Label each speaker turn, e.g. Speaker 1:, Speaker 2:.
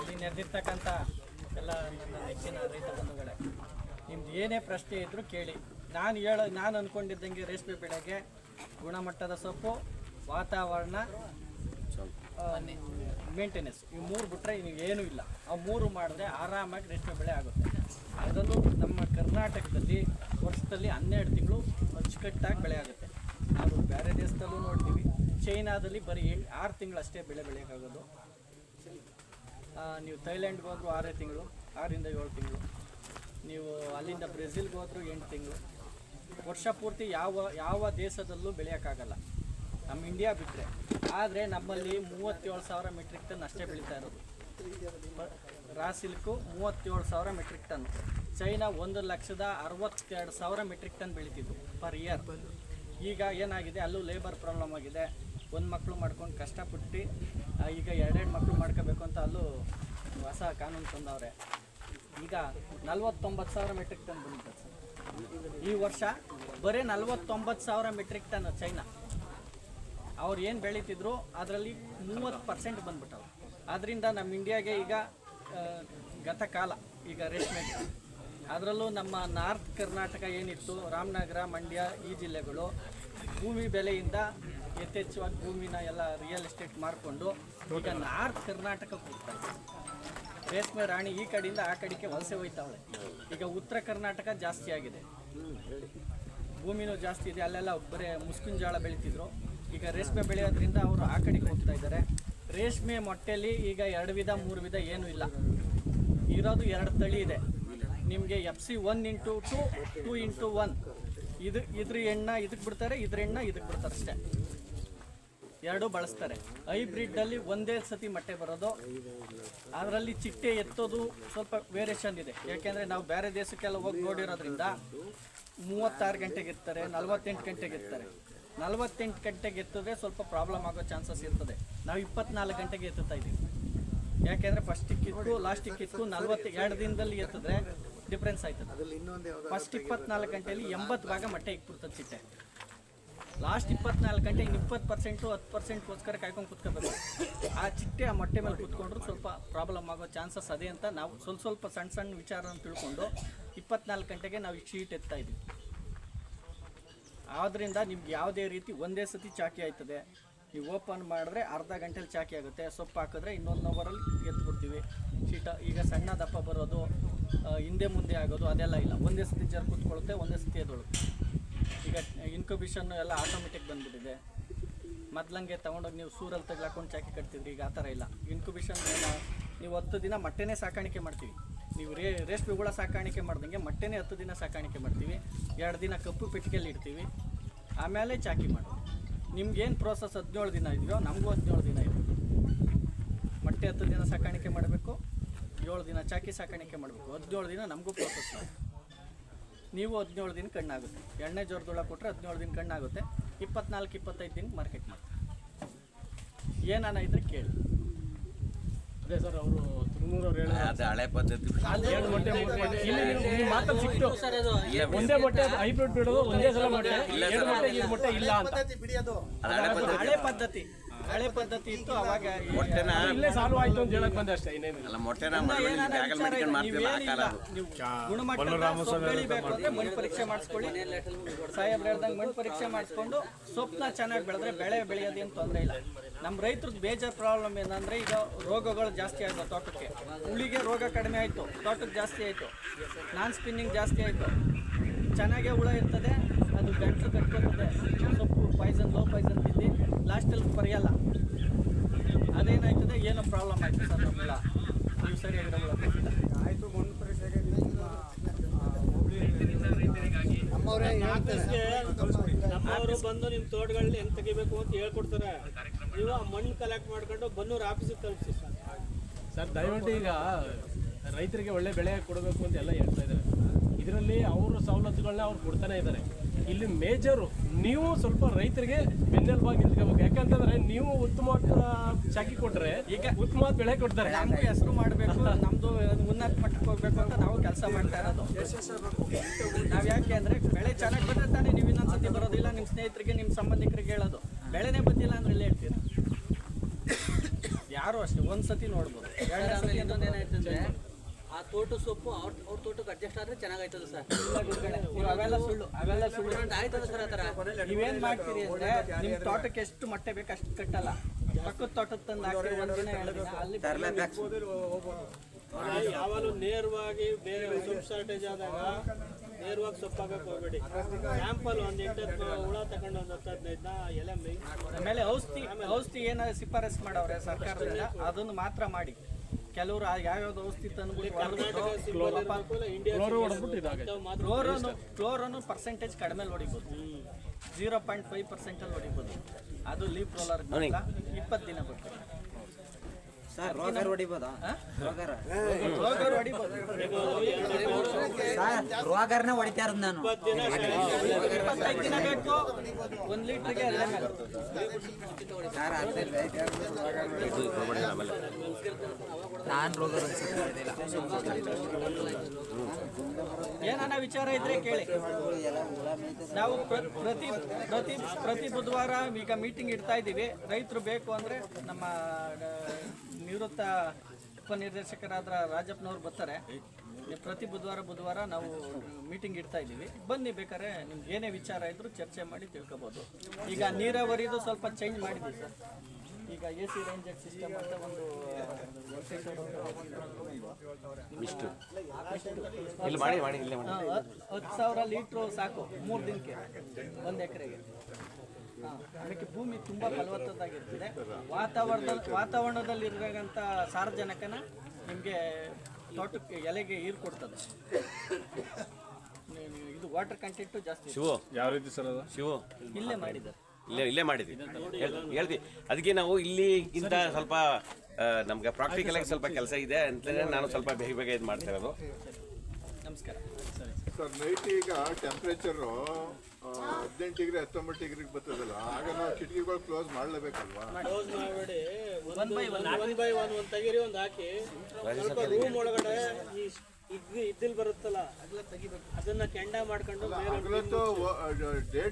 Speaker 1: ಇಲ್ಲಿ ನೆರೆದಿರ್ತಕ್ಕಂಥ ಎಲ್ಲ ನನ್ನ ನೆಚ್ಚಿನ ರೈತ ಬಂಧುಗಳೇ, ನಿಮ್ದು ಏನೇ ಪ್ರಶ್ನೆ ಇದ್ದರೂ ಕೇಳಿ. ನಾನು ಹೇಳೋ, ನಾನು ಅಂದ್ಕೊಂಡಿದ್ದಂಗೆ ರೇಷ್ಮೆ ಬೆಳೆಗೆ ಗುಣಮಟ್ಟದ ಸೊಪ್ಪು, ವಾತಾವರಣ ಮೇಂಟೆನೆನ್ಸ್ ಈ ಮೂರು ಬಿಟ್ಟರೆ ನೀವು ಏನೂ ಇಲ್ಲ. ಆ ಮೂರು ಮಾಡಿದ್ರೆ ಆರಾಮಾಗಿ ರೇಷ್ಮೆ ಬೆಳೆ ಆಗುತ್ತೆ. ಅದರಲ್ಲೂ ನಮ್ಮ ಕರ್ನಾಟಕದಲ್ಲಿ ವರ್ಷದಲ್ಲಿ ಹನ್ನೆರಡು ತಿಂಗಳು ಅಚ್ಚುಕಟ್ಟಾಗಿ ಬೆಳೆ ಆಗುತ್ತೆ ನಾವು ಬೇರೆ ದೇಶದಲ್ಲೂ ನೋಡ್ತೀವಿ. ಚೈನಾದಲ್ಲಿ ಬರೀ ಏಳು, ಆರು ತಿಂಗಳಷ್ಟೇ ಬೆಳೆ ಬೆಳೆಯೋಕ್ಕಾಗೋದು. ನೀವು ಥೈಲ್ಯಾಂಡ್ಗೆ ಹೋದ್ರು ಆರೇ ತಿಂಗಳು ಆರರಿಂದ ಏಳು ತಿಂಗಳು. ನೀವು ಅಲ್ಲಿಂದ ಬ್ರೆಜಿಲ್ಗೆ ಹೋದ್ರು ಎಂಟು ತಿಂಗಳು. ವರ್ಷ ಪೂರ್ತಿ ಯಾವ ಯಾವ ದೇಶದಲ್ಲೂ ಬೆಳೆಯೋಕ್ಕಾಗಲ್ಲ. ನಮ್ಮ ಇಂಡಿಯಾ ಬಿಟ್ಟರೆ ಆದರೆ ನಮ್ಮಲ್ಲಿ ಮೂವತ್ತೇಳು ಸಾವಿರ ಮೆಟ್ರಿಕ್ ಟನ್ ಅಷ್ಟೇ ಬೆಳೀತಾ ಇರೋದು. ರಾ ಸಿಲ್ಕು ಮೂವತ್ತೇಳು ಸಾವಿರ ಮೆಟ್ರಿಕ್ ಟನ್. ಚೈನಾ ಒಂದು ಲಕ್ಷದ ಅರವತ್ತೆರಡು ಸಾವಿರ ಮೆಟ್ರಿಕ್ ಟನ್ ಬೆಳೀತಿದ್ದು ಪರ್ ಇಯರ್. ಈಗ ಏನಾಗಿದೆ? ಅಲ್ಲೂ ಲೇಬರ್ ಪ್ರಾಬ್ಲಮ್ ಆಗಿದೆ. ಒಂದು ಮಕ್ಕಳು ಮಾಡ್ಕೊಂಡು ಕಷ್ಟಪಟ್ಟು ಈಗ ಎರಡೆರಡು ಮಕ್ಕಳು ಮಾಡ್ಕೋಬೇಕು ಅಂತ ಅಲ್ಲೂ ಹೊಸ ಕಾನೂನು ತಂದವ್ರೆ. ಈಗ ನಲ್ವತ್ತೊಂಬತ್ತು ಸಾವಿರ ಮೆಟ್ರಿಕ್ ಟನ್ ಬಂದಿದೆ ಈ ವರ್ಷ ಬರೀ ನಲ್ವತ್ತೊಂಬತ್ತು ಸಾವಿರ ಮೆಟ್ರಿಕ್ ಟನ್ ಚೈನಾ ಅವ್ರು ಏನು ಬೆಳೀತಿದ್ರು, ಅದರಲ್ಲಿ ಮೂವತ್ತು ಪರ್ಸೆಂಟ್ ಬಂದ್ಬಿಟ್ಟವು ಅದರಿಂದ ನಮ್ಮ ಇಂಡಿಯಾಗೆ ಈಗ ಗತಕಾಲ ಈಗ ರೇಷ್ಮೆ. ಅದರಲ್ಲೂ ನಮ್ಮ ನಾರ್ತ್ ಕರ್ನಾಟಕ ಏನಿತ್ತು, ರಾಮನಗರ, ಮಂಡ್ಯ ಈ ಜಿಲ್ಲೆಗಳು ಭೂಮಿ ಬೆಲೆಯಿಂದ ಯಥೇಚ್ಛವಾಗಿ ಭೂಮಿನ ಎಲ್ಲ ರಿಯಲ್ ಎಸ್ಟೇಟ್ ಮಾಡಿಕೊಂಡು ಈಗ ನಾರ್ತ್ ಕರ್ನಾಟಕಕ್ಕೆ ಹೋಗ್ತಾರೆ ರೇಷ್ಮೆ ರಾಣಿ ಈ ಕಡೆಯಿಂದ ಆ ಕಡೆಗೆ ವಲಸೆ ಹೋಯ್ತಾವಳೆ. ಈಗ ಉತ್ತರ ಕರ್ನಾಟಕ ಜಾಸ್ತಿ ಆಗಿದೆ. ಭೂಮಿನೂ ಜಾಸ್ತಿ ಇದೆ. ಅಲ್ಲೆಲ್ಲ ಬರೀ ಮುಸ್ಕಿನ ಜೋಳ ಬೆಳೀತಿದ್ರು. ಈಗ ರೇಷ್ಮೆ ಬೆಳೆಯೋದ್ರಿಂದ ಅವರು ಆ ಕಡೆಗೆ ಹೋಗ್ತಾ ಇದ್ದಾರೆ. ರೇಷ್ಮೆ ಮೊಟ್ಟೆಲಿ ಈಗ ಎರಡು ವಿಧ ಮೂರು ವಿಧ ಏನೂ ಇಲ್ಲ. ಇರೋದು ಎರಡು ತಳಿ ಇದೆ. ನಿಮಗೆ F C one into two two into one ಇದು ಇದ್ರ ಎಣ್ಣ ಇದಕ್ಕೆ ಬಿಡ್ತಾರೆ ಇದ್ರ ಎಣ್ಣ ಇದಕ್ಕೆ ಬಿಡ್ತಾರೆ ಅಷ್ಟೇ. ಎರಡೂ ಬಳಸ್ತಾರೆ. ಹೈಬ್ರಿಡ್ಡಲ್ಲಿ ಒಂದೇ ಸತಿ ಮೊಟ್ಟೆ ಬರೋದು. ಅದರಲ್ಲಿ ಚಿಟ್ಟೆ ಎತ್ತೋದು ಸ್ವಲ್ಪ ವೇರಿಯೇಷನ್ ಇದೆ. ಯಾಕೆಂದರೆ ನಾವು ಬೇರೆ ದೇಶಕ್ಕೆಲ್ಲ ಹೋಗಿ ನೋಡಿರೋದ್ರಿಂದ ಮೂವತ್ತಾರು ಗಂಟೆಗೆ ಇರ್ತಾರೆ ನಲ್ವತ್ತೆಂಟು ಗಂಟೆಗೆ ಇರ್ತಾರೆ ನಲ್ವತ್ತೆಂಟು ಗಂಟೆಗೆ ಎತ್ತಿದ್ರೆ ಸ್ವಲ್ಪ ಪ್ರಾಬ್ಲಮ್ ಆಗೋ ಚಾನ್ಸಸ್ ಇರ್ತದೆ. ನಾವು ಇಪ್ಪತ್ನಾಲ್ಕು ಗಂಟೆಗೆ ಎತ್ತುತ್ತಾ ಇದ್ದೀವಿ. ಯಾಕೆಂದರೆ ಫಸ್ಟಿಗೆ ಇತ್ತು ಲಾಸ್ಟಿಗೆ ಕಿತ್ತು ನಲ್ವತ್ತು ಎರಡು ದಿನದಲ್ಲಿ ಎತ್ತಿದ್ರೆ ಡಿಫ್ರೆನ್ಸ್ ಆಯ್ತದೆ. ಫಸ್ಟ್ ಇಪ್ಪತ್ನಾಲ್ಕು ಗಂಟೆಯಲ್ಲಿ ಎಂಬತ್ತು ಭಾಗ ಮೊಟ್ಟೆ ಇಕ್ಬಿಡ್ತದೆ ಚಿಟ್ಟೆ. ಲಾಸ್ಟ್ ಇಪ್ಪತ್ನಾಲ್ಕು ಗಂಟೆ ಇನ್ನು ಇಪ್ಪತ್ತು ಪರ್ಸೆಂಟು ಹತ್ತು ಪರ್ಸೆಂಟ್ಗೋಸ್ಕರ ಕಾಯ್ಕೊಂಡು ಕುತ್ಕೋಬೇಕು. ಆ ಚಿಟ್ಟೆ, ಆ ಮೊಟ್ಟೆ ಮೇಲೆ ಕುತ್ಕೊಂಡ್ರು ಸ್ವಲ್ಪ ಪ್ರಾಬ್ಲಮ್ ಆಗೋ ಚಾನ್ಸಸ್ ಅದೇ ಅಂತ ನಾವು ಸ್ವಲ್ಪ ಸ್ವಲ್ಪ ಸಣ್ಣ ಸಣ್ಣ ವಿಚಾರನ ತಿಳ್ಕೊಂಡು ಇಪ್ಪತ್ನಾಲ್ಕು ಗಂಟೆಗೆ ನಾವು ಈ ಶೀಟ್ ಎತ್ತಾ ಇದ್ವಿ. ಆದ್ದರಿಂದ ನಿಮ್ಗೆ ಯಾವುದೇ ರೀತಿ ಒಂದೇ ಸತಿ ಚಾಕಿ ಆಯ್ತದೆ. ನೀವು ಓಪನ್ ಮಾಡಿದ್ರೆ ಅರ್ಧ ಗಂಟೆಲಿ ಚಾಕಿ ಆಗುತ್ತೆ. ಸೊಪ್ಪು ಹಾಕಿದ್ರೆ ಇನ್ನೊಂದು ಅವರಲ್ಲಿ ಎತ್ಬಿಡ್ತೀವಿ. ಶೀಟ ಈಗ ಸಣ್ಣ ದಪ್ಪ ಬರೋದು ಹಿಂದೆ ಮುಂದೆ ಆಗೋದು ಅದೆಲ್ಲ ಇಲ್ಲ. ಒಂದೇ ಸತಿ ಜರ್ ಕೂತ್ಕೊಳ್ಳುತ್ತೆ, ಒಂದೇ ಸತಿ ಎದ್ದೊಳುತ್ತೆ. ಈಗ ಇನ್ಕ್ಯುಬೇಷನ್ ಎಲ್ಲ ಆಟೋಮೆಟಿಕ್ ಬಂದ್ಬಿಟ್ಟಿದೆ. ಮೊದ್ಲಂಗೆ ತಗೊಂಡೋಗಿ ನೀವು ಸೂರಲ್ಲಿ ತೆಗ್ಲಾಕೊಂಡು ಚಾಕಿ ಕಟ್ತಿದ್ರಿ, ಈಗ ಆ ಥರ ಇಲ್ಲ. ಇನ್ಕ್ಯುಬೇಷನ್ ನೀವು ಹತ್ತು ದಿನ ಮೊಟ್ಟೆನೇ ಸಾಕಾಣಿಕೆ ಮಾಡ್ತೀವಿ. ನೀವು ರೇ ರೇಷ್ಮೆ ಹುಳ ಸಾಕಾಣಿಕೆ ಮಾಡ್ದಂಗೆ ಮೊಟ್ಟೆನೇ ಹತ್ತು ದಿನ ಸಾಕಾಣಿಕೆ ಮಾಡ್ತೀವಿ. ಎರಡು ದಿನ ಕಪ್ಪು ಪೆಟ್ಟಿಗೆಯಲ್ಲಿ ಇಡ್ತೀವಿ. ಆಮೇಲೆ ಚಾಕಿ ಮಾಡೋದು. ನಿಮ್ಗೇನು ಪ್ರೋಸೆಸ್ ಹದಿನೇಳು ದಿನ ಇದೆಯೋ, ನಮಗೂ ಹದಿನೇಳು ದಿನ ಇದೆ. ಮೊಟ್ಟೆ ಹತ್ತು ದಿನ ಸಾಕಾಣಿಕೆ ಮಾಡಬೇಕು, ಏಳು ದಿನ ಚಾಕಿ ಸಾಕಾಣಿಕೆ ಮಾಡಬೇಕು. ಹದಿನೇಳು ದಿನ ನಮಗೂ ಪ್ರೋಸೆಸ್ ನೀವು ಹದಿನೇಳು ದಿನ ಕಣ್ಣಾಗುತ್ತೆ. ಎಣ್ಣೆ ಜೋರದೊಳ ಕೊಟ್ಟರೆ ಹದಿನೇಳು ದಿನ ಕಣ್ಣಾಗುತ್ತೆ. ಇಪ್ಪತ್ನಾಲ್ಕು ಇಪ್ಪತ್ತೈದು ದಿನ ಮಾರ್ಕೆಟ್ ಮಾಡ್ತಾರೆ. ಏನಾನ ಇದ್ರೆ ಕೇಳಿ.
Speaker 2: ಅದೇ ಸರ್ ಅವರು ತುರ್ಮೂರವ್ರು
Speaker 3: ಅದು ಹಳೆ ಪದ್ಧತಿ.
Speaker 2: ಎರಡು ಮೊಟ್ಟೆ ಮೂರು ಇಲ್ಲಿ ನೀವು ನಿಮ್ಮ ಮಾತಲ್ಲಿ ಸಿಕ್ತು ಒಂದೇ ಮೊಟ್ಟೆ ಹೈಬ್ರಿಡ್ ಬಿಡೋದು ಒಂದೇ ಸಲ ಮೊಟ್ಟೆ. ಇಲ್ಲ ಅಂತ.
Speaker 3: ಅದು. ಹಳೆ ಪದ್ಧತಿ.
Speaker 1: ಹಳೆ ಪದ್ಧತಿ ಇತ್ತು ಅವಾಗ
Speaker 3: ಮೊಟ್ಟೆನ
Speaker 2: ಇಲ್ಲೇ ಸಾಲ್ವ್ ಆಯ್ತು ಅಂತ ಹೇಳಕ್ ಬಂದೆ ಅಷ್ಟೇ ಇನ್ನೇನಿಲ್ಲ.
Speaker 3: ಅಲ್ಲ ಮೊಟ್ಟೆನ
Speaker 1: ಇನ್ನ
Speaker 3: ಮರಳಿ
Speaker 1: ಏನಾನ
Speaker 3: ಬ್ಯಾಗಲ್ಲಿ
Speaker 1: ವಿಚಾರ
Speaker 3: ಮಡ್ಕೊಂಡು
Speaker 1: ಇಲ್ಲ.
Speaker 3: ಆ ಕಾಲ
Speaker 1: ಗುಣಮಟ್ಟದ ಸೊಪ್ಪು ಬೆಳಿಬೇಕು ಅಂದ್ರೆ ಮಣ್ಣು ಪರೀಕ್ಷೆ ಮಾಡಿಸ್ಕೊಳ್ಳಿ. ಸಾಹೇಬ್ರು ಹೇಳ್ದಂಗೆ ಮಣ್ಣು ಪರೀಕ್ಷೆ ಮಾಡಿಸ್ಕೊಂಡು ಸೊಪ್ಪನ್ನ ಚೆನ್ನಾಗಿ ಬೆಳೆದ್ರೆ ಬೆಳೆ ಬೆಳೆಯೋದೇನು ತೊಂದರೆ ಇಲ್ಲ. ನಮ್ಮ ರೈತರದ್ದು ಬೇಜಾರ್ ಪ್ರಾಬ್ಲಮ್ ಏನಂದ್ರೆ ಈಗ ರೋಗಗಳು ಜಾಸ್ತಿ ಆಯ್ತು ತೋಟಕ್ಕೆ. ಹುಳಿಗೆ ರೋಗ ಕಡಿಮೆ ಆಯಿತು ತೋಟಕ್ಕೆ ಜಾಸ್ತಿ ಆಯಿತು. ನಾನ್ ಸ್ಪಿನ್ನಿಂಗ್ ಜಾಸ್ತಿ ಆಯಿತು. ಚೆನ್ನಾಗೇ ಹುಳ ಇರ್ತದೆ ಅದು ಗಂಟಲು ಕಟ್ಕೊತದೆ ಸೊಪ್ಪು ಪಾಯ್ಸನ್ ಲೋ ಪಾಯ್ಸನ್ ಲಾಸ್ಟಲ್ಲಿ ಬರೆಯಲ್ಲ ಅದೇನಾಯ್ತದೆ? ಏನೋ ಪ್ರಾಬ್ಲಮ್ ಆಯ್ತು ಸರ್ ನಮ್ಮೆಲ್ಲ ನೀವು ಸರಿ
Speaker 4: ಆಯಿತು ಮಣ್ಣು ಪರೀಕ್ಷೆಗೆ ನಿಮ್ಮ ನಮ್ಮವರೇ
Speaker 5: ನಮ್ಮವರು ಬಂದು ನಿಮ್ಮ ತೋಟಗಳಲ್ಲಿ ಹೆಂಗ್ ತೆಗಿಬೇಕು ಅಂತ ಹೇಳ್ಕೊಡ್ತಾರೆ. ನೀವು ಆ ಮಣ್ಣು ಕಲೆಕ್ಟ್ ಮಾಡ್ಕೊಂಡು ಬನ್ನೂರು ಆಫೀಸಿಗೆ ತಲುಪಿಸಿ ಸರ್.
Speaker 2: ಸರ್ ದಯವಿಟ್ಟು ಈಗ ರೈತರಿಗೆ ಒಳ್ಳೆ ಬೆಳೆ ಕೊಡಬೇಕು ಅಂತ ಎಲ್ಲ ಹೇಳ್ತಾ ಇದ್ದಾರೆ. ಇದರಲ್ಲಿ ಅವರು ಸವಲತ್ತುಗಳನ್ನ ಅವ್ರು ಕೊಡ್ತಾನೆ ಇದ್ದಾರೆ ಇಲ್ಲಿ ಮೇಜರು ನೀವು ಸ್ವಲ್ಪ ರೈತರಿಗೆ ಬೆನ್ನೆಲುಬಾಗಿ ನಿಂತ್ಕೋಬೇಕು. ಯಾಕಂತಂದ್ರೆ ನೀವು ಉತ್ತಮ ಚಾಕಿ ಕೊಟ್ರೆ ಈಗ ಉತ್ತಮ ಬೆಳೆ ಕೊಡ್ತಾರೆ.
Speaker 1: ನಮಗೂ ಹೆಸರು ಮಾಡಬೇಕು ನಮ್ದು ಉನ್ನತ ಮಟ್ಟಕ್ಕೆ ಹೋಗ್ಬೇಕು ಅಂತ ನಾವು ಕೆಲಸ ಮಾಡ್ತಾ ಇರೋದು. ನಾವು ಯಾಕೆ ಅಂದ್ರೆ ಬೆಳೆ ಚೆನ್ನಾಗಿ ಬಂದ್ರೆ ತಾನೇ ನೀವು ಇನ್ನೊಂದ್ಸತಿ ಬರೋದಿಲ್ಲ ನಿಮ್ಮ ಸ್ನೇಹಿತರಿಗೆ ನಿಮ್ಮ ಸಂಬಂಧಿಕರಿಗೆ ಹೇಳೋದು. ಬೆಳೆನೇ ಬಂದಿಲ್ಲ ಅಂದ್ರೆ ಇಲ್ಲೇ ಹೇಳ್ತೀರಾ? ಯಾರು ಅಷ್ಟೇ ಒಂದ್ಸತಿ ನೋಡ್ಬೋದು. ಎರಡನೇ ಸತಿ
Speaker 6: ಏನಾಯ್ತಂದ್ರೆ ಆ ತೋಟ ಸೊಪ್ಪು ಅವ್ರ ಅವ್ರ ತೋಟಕ್ಕೆ ಅಡ್ಜಸ್ಟ್ ಆದ್ರೆ ಚೆನ್ನಾಗಾಯ್ತದ ಸರ್.
Speaker 1: ಅವೆಲ್ಲ ಸುಳ್ಳು ಅವೆಲ್ಲ ಸುಳ್ಳು.
Speaker 6: ಆಯ್ತದ ಸರ್ ಆತರ
Speaker 1: ನೀವೇನ್ ಮಾಡ್ತೀರಿ ಅಂದ್ರೆ ನಿಮ್ ತೋಟಕ್ಕೆ ಎಷ್ಟು ಮೊಟ್ಟೆ ಬೇಕು ಅಷ್ಟು ಕಟ್ಟಲ್ಲ. ಪಕ್ಕದ ತೋಟದ ತಂದು ಹಾಕಿ ಒಂದ್ ದಿನ ಎರಡು ದಿನ ಅಲ್ಲಿ
Speaker 5: ಯಾವಾಗಲೂ ನೇರವಾಗಿ ಬೇರೆ ಸೊಪ್ಪು ಶಾರ್ಟೇಜ್ ಆದಾಗ ನೇರವಾಗಿ ಸೊಪ್ಪು ಹಾಕಕ್ಕೆ ಹೋಗ್ಬೇಡಿ. ಸ್ಯಾಂಪಲ್ ಒಂದು ಎಂಟತ್ತು ಹುಳ ತಗೊಂಡು ಒಂದು ಹತ್ತು ಹದಿನೈದನ್ನ ಎಲೆ ಮೈ
Speaker 1: ಆಮೇಲೆ ಔಷಧಿ ಔಷಧಿ ಏನಾದ್ರು ಶಿಫಾರಸ್ ಮಾಡವ್ರೆ ಸರ್ಕಾರದಿಂದ? ಅದನ್ನು ಮಾತ್ರ ಮಾಡಿ. ಕೆಲವರು ಯಾವ್ಯಾವ್ದು ಔಷಧಿ ತಂದ್ಬಿಟ್ಟು ಕ್ಲೋರನ್ನು ಪರ್ಸೆಂಟೇಜ್ ಕಡಿಮೆ ಹೊಡಿಬೋದು. ಜೀರೋ ಪಾಯಿಂಟ್ ಫೈವ್ ಪರ್ಸೆಂಟಲ್ಲಿ ಹೊಡಿಬೋದು. ಅದು ಲೀಪ್ ರೋಲರ್ ಇಪ್ಪತ್ತು ದಿನ ಬೇಕು
Speaker 7: ಸರ್
Speaker 1: ಹೊಡಿತಾ
Speaker 7: ಇರೋದು ರೋಗರ್ನ ನಾನು.
Speaker 1: ಇಪ್ಪತ್ತೈದು ದಿನ ಬೇಕು. ಒಂದು ಲೀಟ್ರಿಗೆ
Speaker 7: ನಾನು ಹೊಡಿದಿಲ್ಲ
Speaker 1: ಏನಾನ ವಿಚಾರ ಇದ್ರೆ ಕೇಳಿ. ನಾವು ಪ್ರತಿ ಪ್ರತಿ ಪ್ರತಿ ಬುಧವಾರ ಈಗ ಮೀಟಿಂಗ್ ಇಡ್ತಾ ಇದ್ದೀವಿ. ರೈತರು ಬೇಕು ಅಂದ್ರೆ ನಮ್ಮ ನಿವೃತ್ತ ಉಪನಿರ್ದೇಶಕರಾದ ರಾಜಪ್ಪನವ್ರು ಬರ್ತಾರೆ. ಪ್ರತಿ ಬುಧವಾರ ಬುಧವಾರ ನಾವು ಮೀಟಿಂಗ್ ಇಡ್ತಾ ಇದ್ದೀವಿ. ಬನ್ನಿ ಬೇಕಾದ್ರೆ ನಿಮ್ಗೆ ಏನೇ ವಿಚಾರ ಇದ್ರೂ ಚರ್ಚೆ ಮಾಡಿ ತಿಳ್ಕೊಬೋದು. ಈಗ ನೀರಾವರಿದು ಸ್ವಲ್ಪ ಚೇಂಜ್ ಮಾಡಿದ್ವಿ ಸರ್. ಈಗ ಎ ಸಿ ರೇಂಜ್ ಸಿಸ್ಟಮ್ ಅಂತ ಒಂದು ಹತ್ತು ಸಾವಿರ ಲೀಟ್ರು ಸಾಕು ಮೂರು ದಿನಕ್ಕೆ ಒಂದು ಎಕರೆಗೆ. ಅದಕ್ಕೆ ಭೂಮಿ ತುಂಬ ಫಲವತ್ತದಾಗಿರ್ತದೆ. ವಾತಾವರಣ ಇರಬೇಕಂತ ಸಾರಜನಕನ ನಿಮಗೆ ತೋಟಕ್ಕೆ ಎಲೆಗೆ ಹೀರು ಕೊಡ್ತದೆ. ಇದು ವಾಟರ್ ಕಂಟೆಂಟು ಜಾಸ್ತಿ
Speaker 3: ಶಿವು.
Speaker 2: ಯಾವ ರೀತಿ ಸರ್ ಅದು?
Speaker 3: ಶಿವು.
Speaker 1: ಇಲ್ಲೇ ಮಾಡಿದ್ದಾರೆ.
Speaker 3: ಇಲ್ಲೇ ಇಲ್ಲೇ ಮಾಡಿದ್ವಿ. ಹೇಳ್ತಿ ಅದಕ್ಕೆ ನಾವು ಇಲ್ಲಿ ಇಂತ ಸ್ವಲ್ಪ ನಮ್ಗೆ ಪ್ರಾಕ್ಟಿಕಲ್ ಆಗಿ ಸ್ವಲ್ಪ ಕೆಲಸ ಇದೆ ಅಂತಲೇ ನಾನು ಸ್ವಲ್ಪ ಬೇಗ ಬೇಗ ಇದು ಮಾಡ್ತಾ ಇರೋದು.
Speaker 1: ನಮಸ್ಕಾರ.
Speaker 8: ಸರ್ ನೈಟ್ ಈಗ ಟೆಂಪ್ರೇಚರು ಹದಿನೆಂಟು ಡಿಗ್ರಿ ಹತ್ತೊಂಬತ್ತು ಡಿಗ್ರಿಗೆ ಬರ್ತದಲ್ಲ ಆಗ ನಾವು ಕಿಟಕಿಗಳು ಕ್ಲೋಸ್ ಮಾಡಲೇಬೇಕಲ್ವಾ?
Speaker 5: ಕ್ಲೋಸ್ ಮಾಡಬೇಡಿ.
Speaker 1: One by one
Speaker 5: one by one ಒಂದು ತೆಗೀರಿ ಒಂದು ಹಾಕಿ. ಸ್ವಲ್ಪ ರೂಮ್ ಒಳಗಡೆ ಈ ಇದ್ ಇದ್ದಿಲ್ ಬರುತ್ತಲ್ಲ ಅದನ್ನ ಕೆಂಡ ಮಾಡ್ಕೊಂಡು
Speaker 8: ಡೇಟ್